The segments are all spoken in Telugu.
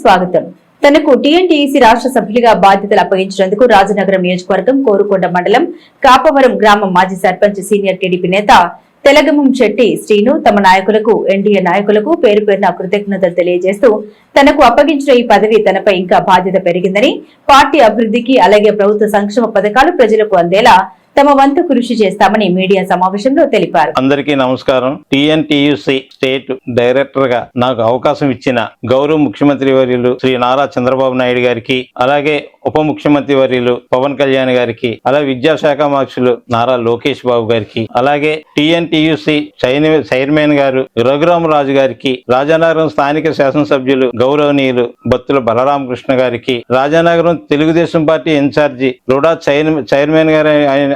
స్వాగతం. తనకు టీఎన్టీఈసీ రాష్ట్ర సభ్యులుగా బాధ్యతలు అప్పగించినందుకు రాజనగరం నియోజకవర్గం కోరుకొండ మండలం కాపవరం గ్రామం మాజీ సర్పంచ్ సీనియర్ టీడీపీ నేత తెలగమం చెట్టి శ్రీను తమ నాయకులకు ఎన్డీఏ నాయకులకు పేరు పేరున కృతజ్ఞతలు తెలియజేస్తూ తనకు అప్పగించిన ఈ పదవి తనపై ఇంకా బాధ్యత పెరిగిందని పార్టీ అభివృద్ధికి అలాగే ప్రభుత్వ సంక్షేమ పథకాలు ప్రజలకు అందేలా తమ వంతు కృషి చేస్తామని మీడియా సమావేశంలో తెలిపారు. అందరికీ నమస్కారం. టిఎన్టీయుసి స్టేట్ డైరెక్టర్గా నాకు అవకాశం ఇచ్చిన గౌరవ ముఖ్యమంత్రి వర్యులు శ్రీ నారా చంద్రబాబు నాయుడు గారికి అలాగే ఉప ముఖ్యమంత్రి వర్యులు పవన్ కళ్యాణ్ గారికి అలాగే విద్యాశాఖ మార్చులు నారా లోకేష్ బాబు గారికి అలాగే టిఎన్టీయుసి చైర్మన్ గారు రఘురామరాజు గారికి రాజానగరం స్థానిక శాసనసభ్యులు గౌరవనీయులు బత్తుల బలరామకృష్ణ గారికి Rajanagaram Telugu Desam party incharge RUDA chairman గారు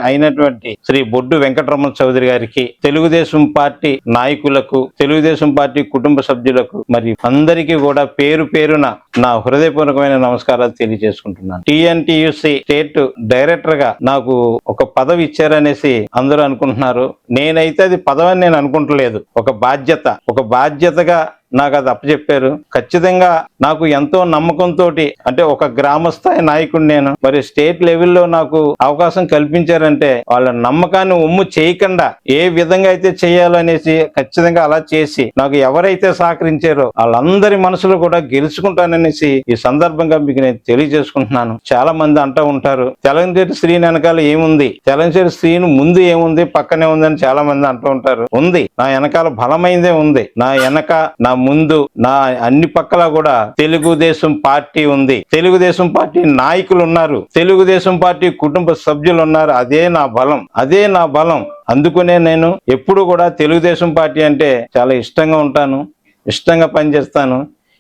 అయినటువంటి శ్రీ బొడ్డు వెంకటరమణ చౌదరి గారికి తెలుగుదేశం పార్టీ నాయకులకు తెలుగుదేశం పార్టీ కుటుంబ సభ్యులకు మరి అందరికీ కూడా పేరు పేరున నా హృదయపూర్వకమైన నమస్కారాలు తెలియజేసుకుంటున్నాను. టిఎన్టీయుసి స్టేట్ డైరెక్టర్గా నాకు ఒక పదవి ఇచ్చారనేసి అందరూ అనుకుంటున్నారు. నేనైతే అది పదవి అని నేను అనుకుంటలేదు. ఒక బాధ్యత. ఒక బాధ్యతగా నాకు అది అప్పచెప్పారు. ఖచ్చితంగా నాకు ఎంతో నమ్మకంతో అంటే ఒక గ్రామస్థాయి నాయకుడు నేను మరి స్టేట్ లెవెల్లో నాకు అవకాశం కల్పించారంటే వాళ్ళ నమ్మకాన్ని ఉమ్ము చేయకుండా ఏ విధంగా అయితే చేయాలనేసి ఖచ్చితంగా అలా చేసి నాకు ఎవరైతే సహకరించారో వాళ్ళందరి మనసులో కూడా గెలుచుకుంటానని అనేసి ఈ సందర్భంగా మీకు నేను తెలియజేసుకుంటున్నాను. చాలా మంది అంటూ ఉంటారు తెలంగాణ స్త్రీ వెనకాల ఏముంది? తెలంగాణ స్త్రీని ముందు ఏముంది? పక్కనే ఉంది అని చాలా మంది అంటూ ఉంటారు. ఉంది. నా వెనకాల బలమైందే ఉంది. నా వెనక నా ముందు నా అన్ని పక్కల కూడా తెలుగుదేశం పార్టీ ఉంది. తెలుగుదేశం పార్టీ నాయకులు ఉన్నారు. తెలుగుదేశం పార్టీ కుటుంబ సభ్యులు ఉన్నారు. అదే నా బలం. అదే నా బలం. అందుకనే నేను ఎప్పుడు కూడా తెలుగుదేశం పార్టీ అంటే చాలా ఇష్టంగా ఉంటాను. ఇష్టంగా పనిచేస్తాను.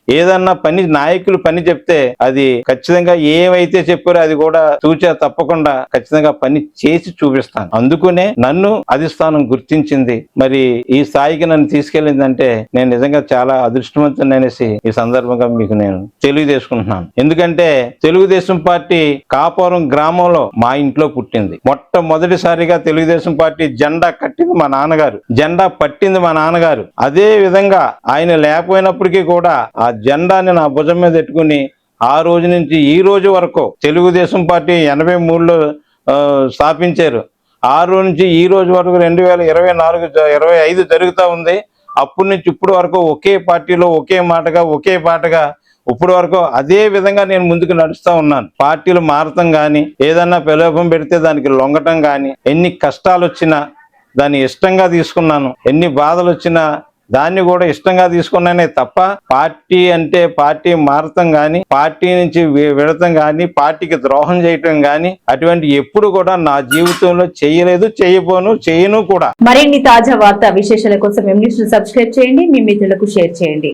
ఏదన్నా పని నాయకులు పని చెప్తే అది ఖచ్చితంగా ఏమైతే చెప్పారో అది కూడా తూచా తప్పకుండా ఖచ్చితంగా పని చేసి చూపిస్తాను. అందుకునే నన్ను అధిష్టానం గుర్తించింది. మరి ఈ స్థాయికి నన్ను తీసుకెళ్ళిందంటే నేను నిజంగా చాలా అదృష్టవంతుననేసి ఈ సందర్భంగా మీకు నేను తెలియజేసుకుంటున్నాను. ఎందుకంటే తెలుగుదేశం పార్టీ కాపురం గ్రామంలో మా ఇంట్లో పుట్టింది. మొట్టమొదటిసారిగా తెలుగుదేశం పార్టీ జెండా కట్టింది మా నాన్నగారు. జెండా పట్టింది మా నాన్నగారు. అదే విధంగా ఆయన లేకపోయినప్పటికీ కూడా ఆ జెండాని నా భుజం మీద పెట్టుకుని ఆ రోజు నుంచి ఈ రోజు వరకు తెలుగుదేశం పార్టీ ఎనభై మూడులో స్థాపించారు. ఆ రోజు నుంచి ఈ రోజు వరకు రెండు వేల ఇరవై నాలుగు ఇరవై ఐదు జరుగుతూ ఉంది. అప్పటి నుంచి ఇప్పుడు వరకు ఒకే పార్టీలో ఒకే మాటగా ఒకే పాటగా ఇప్పుడు వరకు అదే విధంగా నేను ముందుకు నడుస్తూ ఉన్నాను. పార్టీలు మారటం కానీ ఏదన్నా ప్రలోభం పెడితే దానికి లొంగటం కానీ ఎన్ని కష్టాలు వచ్చినా దాన్ని ఇష్టంగా తీసుకున్నాను. ఎన్ని బాధలు వచ్చినా దాన్ని కూడా ఇష్టంగా తీసుకున్నానే తప్ప పార్టీ అంటే పార్టీ మారటం గాని పార్టీ నుంచి విడతం గాని పార్టీకి ద్రోహం చేయటం గాని అటువంటి ఎప్పుడు కూడా నా జీవితంలో చేయలేదు చేయబోను చేయను కూడా. మరిన్ని తాజా వార్త విశేషాల కోసం సబ్స్క్రైబ్ చేయండి మీ మిత్రులకు షేర్ చేయండి.